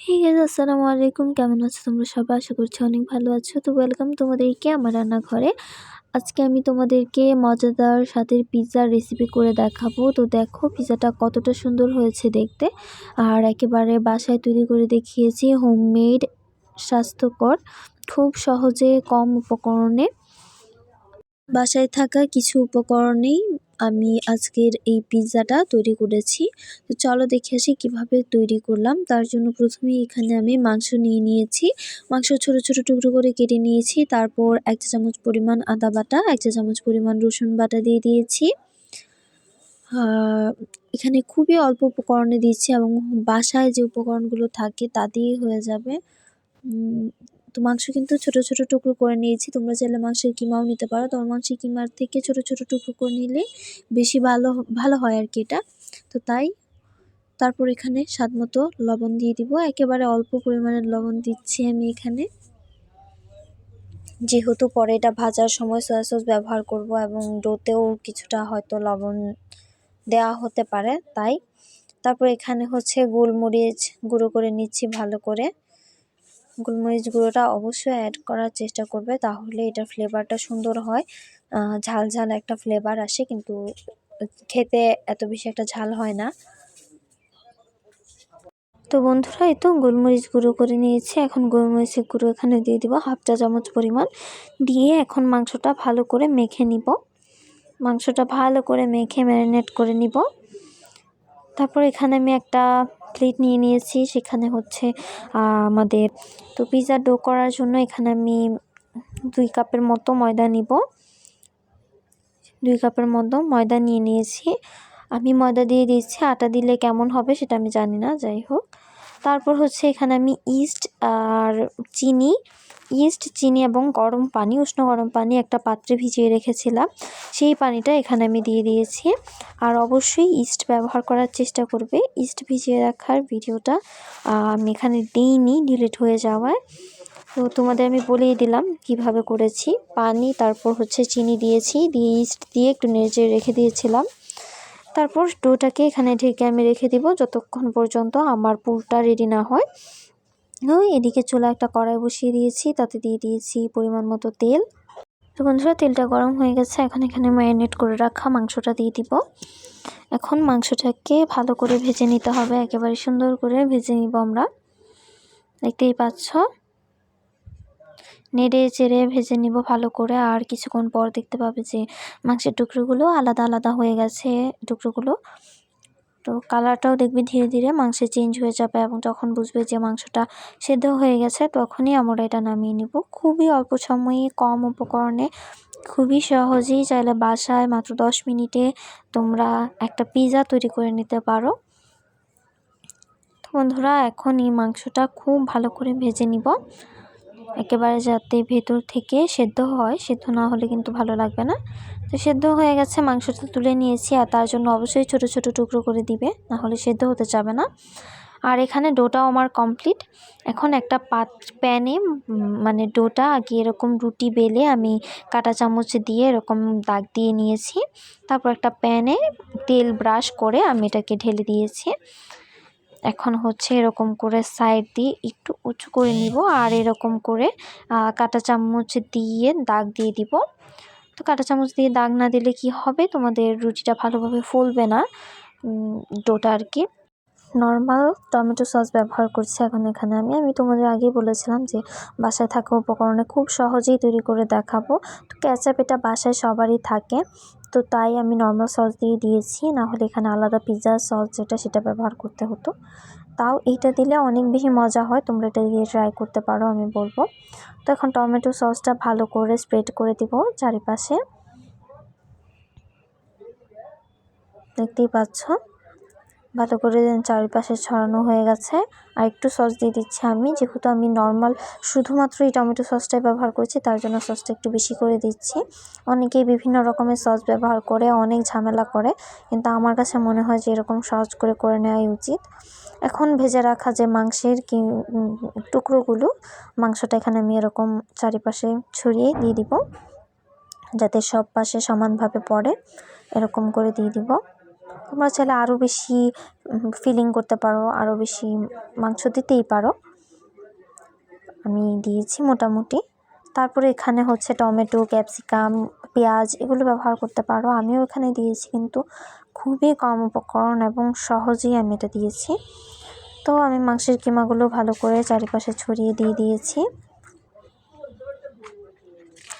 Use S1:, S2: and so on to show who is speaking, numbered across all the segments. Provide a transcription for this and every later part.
S1: Hey guys আসসালামু আলাইকুম। কেমন আছো তোমরা সবাই? আশা করছি অনেক ভালো আছো। তো ওয়েলকাম তোমাদেরকে আমার রান্নাঘরে। আজকে আমি তোমাদেরকে মজাদার স্বাদের পিৎজার রেসিপি করে দেখাবো। তো দেখো পিৎজাটা কতটা সুন্দর হয়েছে দেখতে। আর একেবারে বাসায় তৈরি করে দেখিয়েছি হোমমেড স্বাস্থ্যকর, খুব সহজে কম উপকরণে। বাসায় থাকা কিছু উপকরণেই আমি আজকের এই পিৎজাটা তৈরি করেছি। তো চলো দেখে আসি কীভাবে তৈরি করলাম। তার জন্য প্রথমেই এখানে আমি মাংস নিয়ে নিয়েছি। মাংস ছোট ছোট টুকরো করে কেটে নিয়েছি। তারপর এক চা চামচ পরিমাণ আদা বাটা, এক চা চামচ পরিমাণ রসুন বাটা দিয়ে দিয়েছি। এখানে খুবই অল্প উপকরণে দিচ্ছি এবং বাসায় যে উপকরণগুলো থাকে তা দিয়েই হয়ে যাবে। তো মাংস কিন্তু ছোট ছোট টুকরো করে নিয়েছি। তোমরা চাইলে মাংসের কিমাও নিতে পারো। তবে মাংসের কিমার থেকে ছোট ছোট টুকরো করে নিলে বেশি ভালো ভালো হয় আর কি এটা। তো তাই তারপর এখানে স্বাদ মতো লবণ দিয়ে দিব। একেবারে অল্প পরিমাণের লবণ দিচ্ছি আমি এখানে। যেহেতু পরে এটা ভাজার সময় সয়া সস ব্যবহার করব এবং ডোতেও কিছুটা হয়তো লবণ দেওয়া হতে পারে, তাই। তারপর এখানে হচ্ছে গোলমরিচ গুঁড়ো করে নিচ্ছি ভালো করে। গোলমরিচ গুঁড়োটা অবশ্যই অ্যাড করার চেষ্টা করবে, তাহলে এটার ফ্লেভারটা সুন্দর হয়। ঝাল ঝাল একটা ফ্লেভার আসে, কিন্তু খেতে এত বেশি একটা ঝাল হয় না। তো বন্ধুরা, এই তো গোলমরিচ গুঁড়ো করে নিয়েছি। এখন গোলমরিচের গুঁড়ো এখানে দিয়ে দিব হাফ চা চামচ পরিমাণ। দিয়ে এখন মাংসটা ভালো করে মেখে নিব। মাংসটা ভালো করে মেখে ম্যারিনেট করে নিব। তারপর এখানে আমি একটা প্লেট নিয়ে নিয়েছি। সেখানে হচ্ছে আমাদের তো পিৎজা ডো করার জন্য এখানে আমি দুই কাপের মতো ময়দা নিব। দুই কাপের মতো ময়দা নিয়ে নিয়েছি। আমি ময়দা দিয়ে দিচ্ছি, আটা দিলে কেমন হবে সেটা আমি জানি না, যাই হোক। তারপর হচ্ছে এখানে আমি ইস্ট আর চিনি ইস্ট চিনি এবং গরম পানি, উষ্ণ গরম পানি একটা পাত্রে ভিজিয়ে রেখেছিলাম। সেই পানিটা এখানে আমি দিয়ে দিয়েছি। আর অবশ্যই ইস্ট ব্যবহার করার চেষ্টা করবে। ইস্ট ভিজিয়ে রাখার ভিডিওটা আমি এখানে দিইনি ডিলিট হয়ে যাওয়ায়। তো তোমাদের আমি বলেই দিলাম কীভাবে করেছি। পানি, তারপর হচ্ছে চিনি দিয়েছি, দিয়ে ইস্ট দিয়ে একটু নেড়ে রেখে দিয়েছিলাম। তারপর ডোটাকে এখানে ঢেকে আমি রেখে দিব যতক্ষণ পর্যন্ত আমার পুরটা রেডি না হয়। এদিকে চুলা একটা কড়াই বসিয়ে দিয়েছি, তাতে দিয়ে দিয়েছি পরিমাণ মতো তেল। তো বন্ধুরা, তেলটা গরম হয়ে গেছে, এখন এখানে ম্যারিনেট করে রাখা মাংসটা দিয়ে দিব। এখন মাংসটাকে ভালো করে ভেজে নিতে হবে, একেবারে সুন্দর করে ভেজে নিব আমরা। দেখতেই পাচ্ছ? নেড়ে চেড়ে ভেজে নিব ভালো করে, আর কিছুক্ষণ পর দেখতে পাবে যে মাংসের টুকরোগুলো আলাদা আলাদা হয়ে গেছে টুকরোগুলো। তো কালারটাও দেখবি ধীরে ধীরে মাংসে চেঞ্জ হয়ে যাবে এবং যখন বুঝবে যে মাংসটা সেদ্ধ হয়ে গেছে, তখনই আমরা এটা নামিয়ে নিব। খুবই অল্প সময়ে, কম উপকরণে, খুবই সহজেই চাইলে বাসায় মাত্র দশ মিনিটে তোমরা একটা পিৎজা তৈরি করে নিতে পারো। তো বন্ধুরা, এখন এই মাংসটা খুব ভালো করে ভেজে নিব। একেবারে যাতে ভেতর থেকে সেদ্ধ হয়, সেদ্ধ না হলে কিন্তু ভালো লাগবে না। তো সেদ্ধ হয়ে গেছে, মাংসটা তুলে নিয়েছি আর তার জন্য অবশ্যই ছোট ছোট টুকরো করে দিবে না হলে সেদ্ধ হতে যাবে না। আর এখানে ডোটাও আমার কমপ্লিট এখন একটা পাত প্যানে মানে ডোটা আগে এরকম রুটি বেলে আমি কাটা চামচ দিয়ে এরকম দাগ দিয়ে নিয়েছি। তারপর একটা প্যানে তেল ব্রাশ করে আমি এটাকে ঢেলে দিয়েছি। এখন হচ্ছে এরকম করে সাইড দিয়ে একটু উঁচু করে নিব আর এরকম করে কাটা চামচ দিয়ে দাগ দিয়ে দিব। তো কাঁটা চামচ দিয়ে দাগ না দিলে কি হবে? তোমাদের রুটিটা ভালোভাবে ফুলবে না। ডোটা আর কি। নর্মাল টমেটো সস ব্যবহার করছি এখন এখানে আমি। আমি তোমাদের আগেই বলেছিলাম যে বাসায় থাকা উপকরণে খুব সহজেই তৈরি করে দেখাবো। তো ক্যাচাপ এটা বাসায় সবারই থাকে। তো তাই আমি নর্মাল সস দিয়ে দিয়েছি। না হলে এখানে আলাদা পিৎজা সস যেটা সেটা ব্যবহার করতে হতো। তাও এইটা দিলে অনেক বেশি মজা হয়। তোমরা এটা দিয়ে ট্রাই করতে পারো আমি বলব। তো এখন টমেটো সসটা ভালো করে স্প্রেড করে দিব চারিপাশে। দেখতেই পাচ্ছ? ভালো করে চারিপাশে ছড়ানো হয়ে গেছে। আর একটু সস দিয়ে দিচ্ছি আমি। যেহেতু আমি নর্মাল শুধুমাত্র এই টমেটো সসটাই ব্যবহার করছি, তার জন্য সসটা একটু বেশি করে দিচ্ছি। অনেকেই বিভিন্ন রকমের সস ব্যবহার করে, অনেক ঝামেলা করে, কিন্তু আমার কাছে মনে হয় যে এরকম সহজ করে করে নেওয়াই উচিত। এখন ভেজে রাখা যে মাংসের কি টুকরোগুলো, মাংসটা এখানে আমি এরকম চারিপাশে ছড়িয়ে দিয়ে দিব। যাতে সব পাশে সমানভাবে পড়ে, এরকম করে দিয়ে দিব। তোমরা চাইলে আরও বেশি ফিলিং করতে পারো আরও বেশি মাংস দিতেই পারো। আমি দিয়েছি মোটামুটি। তারপরে এখানে হচ্ছে টমেটো, ক্যাপসিকাম, পেঁয়াজ এগুলো ব্যবহার করতে পারো। আমিও এখানে দিয়েছি কিন্তু খুবই কম উপকরণ এবং সহজেই আমি এটা দিয়েছি। তো আমি মাংসের কিমাগুলো ভালো করে চারিপাশে ছড়িয়ে দিয়ে দিয়েছি।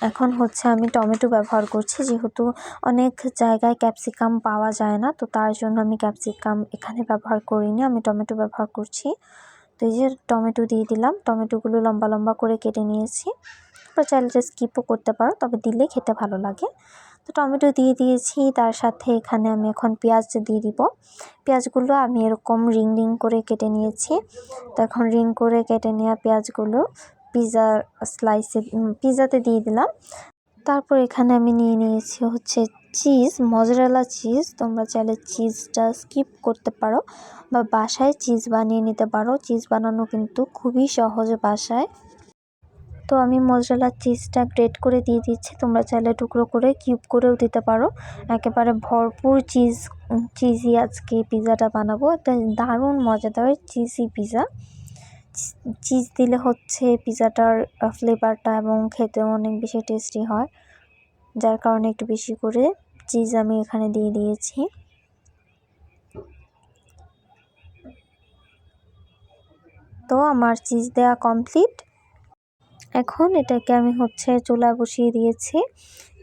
S1: এখন হচ্ছে আমি টমেটো ব্যবহার করছি, যেহেতু অনেক জায়গায় ক্যাপসিকাম পাওয়া যায় না, তো তার জন্য আমি ক্যাপসিকাম এখানে ব্যবহার করিনি, আমি টমেটো ব্যবহার করছি। তো এই যে টমেটো দিয়ে দিলাম, টমেটোগুলো লম্বা লম্বা করে কেটে নিয়েছি। তোমরা চাইলে স্কিপও করতে পারো, তবে দিলে খেতে ভালো লাগে। তো টমেটো দিয়ে দিয়েছি, তার সাথে এখানে আমি এখন পেঁয়াজ দিয়ে দিব। পেঁয়াজগুলো আমি এরকম রিং রিং করে কেটে নিয়েছি। তো এখন রিং করে কেটে নেওয়া পেঁয়াজগুলো পিৎজা স্লাইসে পিৎজাতে দিয়ে দিলাম। তারপর এখানে আমি নিয়ে নিয়েছি হচ্ছে চিজ মজরেলা চিজ তোমরা চাইলে চিজটা স্কিপ করতে পারো বা বাসায় চিজ বানিয়ে নিতে পারো। চিজ বানানো কিন্তু খুবই সহজ বাসায়। তো আমি মজরেলা চিজটা গ্রেট করে দিয়ে দিচ্ছি। তোমরা চাইলে টুকরো করে কিউব করেও দিতে পারো। একেবারে ভরপুর চিজ চিজি আজকে পিৎজাটা বানাবো। একটা দারুণ, মজাদার চিজি পিৎজা চিজ দিলে হচ্ছে পিৎজাটার ফ্লেভারটা এবং খেতেও অনেক বেশি টেস্টি হয়। যার কারণে একটু বেশি করে চিজ আমি এখানে দিয়ে দিয়েছি। তো আমার চিজ দেওয়া কমপ্লিট এখন এটাকে আমি হচ্ছে চুলা বসিয়ে দিয়েছি।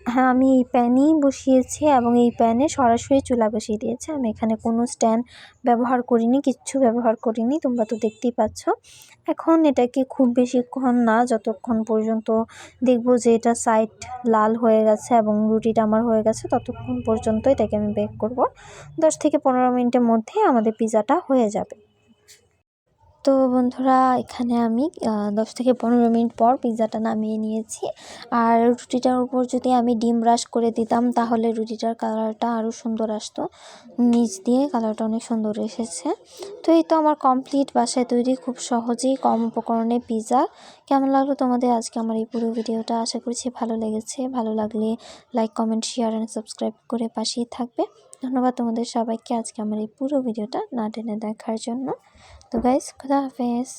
S1: হ্যাঁ আমি এই প্যানেই বসিয়েছি এবং এই প্যানে সরাসরি চুলা বসিয়ে দিয়েছি। আমি এখানে কোনো স্ট্যান্ড ব্যবহার করিনি, কিচ্ছু ব্যবহার করিনি, তোমরা তো দেখতেই পাচ্ছ। এখন এটাকে খুব বেশিক্ষণ না, যতক্ষণ পর্যন্ত দেখব যে এটা সাইড লাল হয়ে গেছে এবং রুটিটা আমার হয়ে গেছে, ততক্ষণ পর্যন্ত এটাকে আমি বেক করব। দশ থেকে পনেরো মিনিটের মধ্যে আমাদের পিৎজাটা হয়ে যাবে। তো বন্ধুরা, এখানে আমি দশ থেকে পনেরো মিনিট পর পিৎজাটা নামিয়ে নিয়েছি। আর রুটিটার উপর যদি আমি ডিম ব্রাশ করে দিতাম, তাহলে রুটিটার কালারটা আরও সুন্দর আসতো। নিচ দিয়ে কালারটা অনেক সুন্দর এসেছে। তো এই তো আমার কমপ্লিট বাসায় তৈরি খুব সহজেই কম উপকরণে পিৎজা। কেমন লাগল তোমাদের আজকে আমার এই পুরো ভিডিওটা? আশা করছি ভালো লেগেছে। ভালো লাগলে like, comment, share and subscribe করে পাশেই থাকবে। ধন্যবাদ তোমাদের সবাইকে আজকে আমার এই পুরো ভিডিওটা না টেনে দেখার জন্য। তো গাইস খুদা হাফেজ।